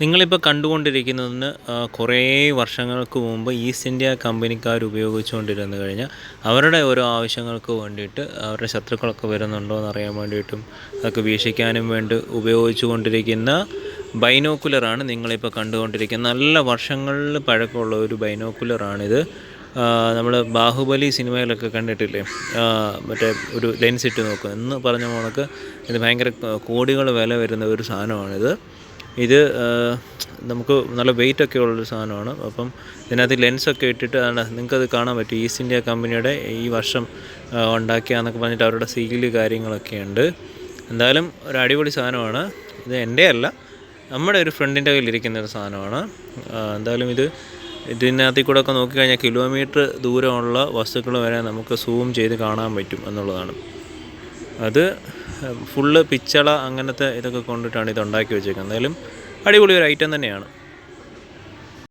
നിങ്ങളിപ്പോൾ കണ്ടുകൊണ്ടിരിക്കുന്നതിന് കുറേ വർഷങ്ങൾക്ക് മുമ്പ് ഈസ്റ്റ് ഇന്ത്യ കമ്പനിക്കാർ ഉപയോഗിച്ചുകൊണ്ടിരുന്നു കഴിഞ്ഞാൽ അവരുടെ ഓരോ ആവശ്യങ്ങൾക്ക് വേണ്ടിയിട്ട് അവരുടെ ശത്രുക്കളൊക്കെ വരുന്നുണ്ടോ എന്ന് അറിയാൻ വേണ്ടിയിട്ടും അതൊക്കെ വീക്ഷിക്കാനും വേണ്ടി ഉപയോഗിച്ചു കൊണ്ടിരിക്കുന്ന ബൈനോക്കുലറാണ് നിങ്ങളിപ്പോൾ കണ്ടുകൊണ്ടിരിക്കുന്നത്. നല്ല വർഷങ്ങളിൽ പഴക്കമുള്ള ഒരു ബൈനോക്കുലറാണിത്. നമ്മൾ ബാഹുബലി സിനിമയിലൊക്കെ കണ്ടിട്ടില്ലേ? മറ്റേ ഒരു ലെൻസ് ഇട്ട് നോക്കുക എന്ന് പറഞ്ഞ കണക്ക് ഇത് ഭയങ്കര കോടികൾ വില വരുന്ന ഒരു സാധനമാണിത്. ഇത് നമുക്ക് നല്ല വെയിറ്റ് ഒക്കെ ഉള്ളൊരു സാധനമാണ്. അപ്പം ഇതിനകത്ത് ലെൻസൊക്കെ ഇട്ടിട്ട് ആണ് നിങ്ങൾക്കത് കാണാൻ പറ്റും. ഈസ്റ്റ് ഇന്ത്യ കമ്പനിയുടെ ഈ വർഷം ഉണ്ടാക്കിയാന്നൊക്കെ പറഞ്ഞിട്ട് അവരുടെ സീൽ കാര്യങ്ങളൊക്കെ ഉണ്ട്. എന്തായാലും ഒരു അടിപൊളി സാധനമാണ്. ഇത് എന്റെ അല്ല നമ്മുടെ ഒരു ഫ്രണ്ടിന്റെ കയ്യിലിരിക്കുന്ന ഒരു സാധനമാണ്. എന്തായാലും ഇത് ഇതിനകത്തിൽ കൂടെ ഒക്കെ നോക്കിക്കഴിഞ്ഞാൽ കിലോമീറ്റർ ദൂരമുള്ള വസ്തുക്കൾ വരെ നമുക്ക് സൂം ചെയ്ത് കാണാൻ പറ്റും എന്നുള്ളതാണ്. അത് ഫുള്ള് പിച്ചള അങ്ങനത്തെ ഇതൊക്കെ കൊണ്ടിട്ടാണ് ഇത് ഉണ്ടാക്കി വെച്ചേക്കുന്നത്. എന്തായാലും അടിപൊളി ഒരു ഐറ്റം തന്നെയാണ്.